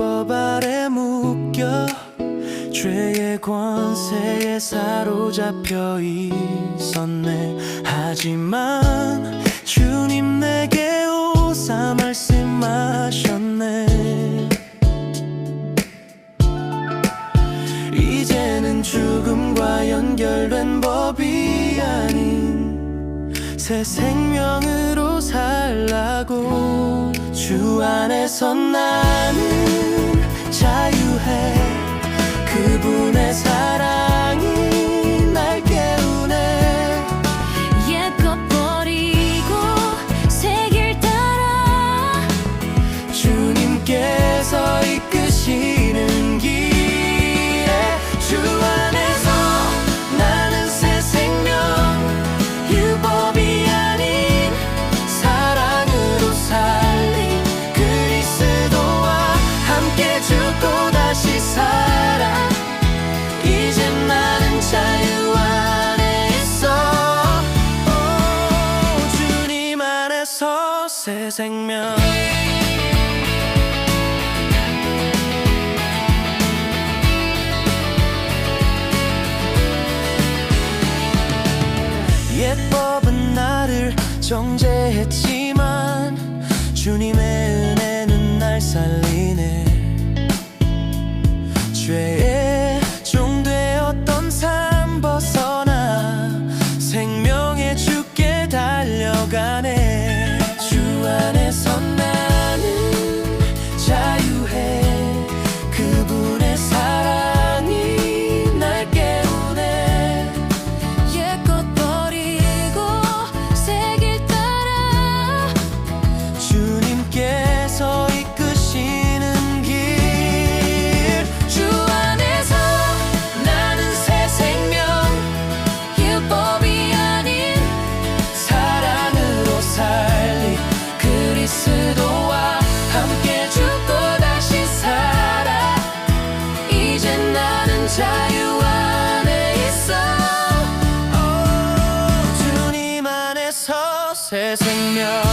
법 아래 묶여 죄의 권세에 사로잡혀 있었네. 하지만 주님 내게 오사 말씀하셨네. 이제는 죽음과 연결된 법이 아닌 새 생명으로 살라고 주 안에서 나는 자유해. 그분의 사랑 새 생명. 옛법은 나를 정죄했지만 주님의 그리스도와 함께 죽고 다시 살아. 이제 나는 자유 안에 있어. 오, 주님 안에서 새 생명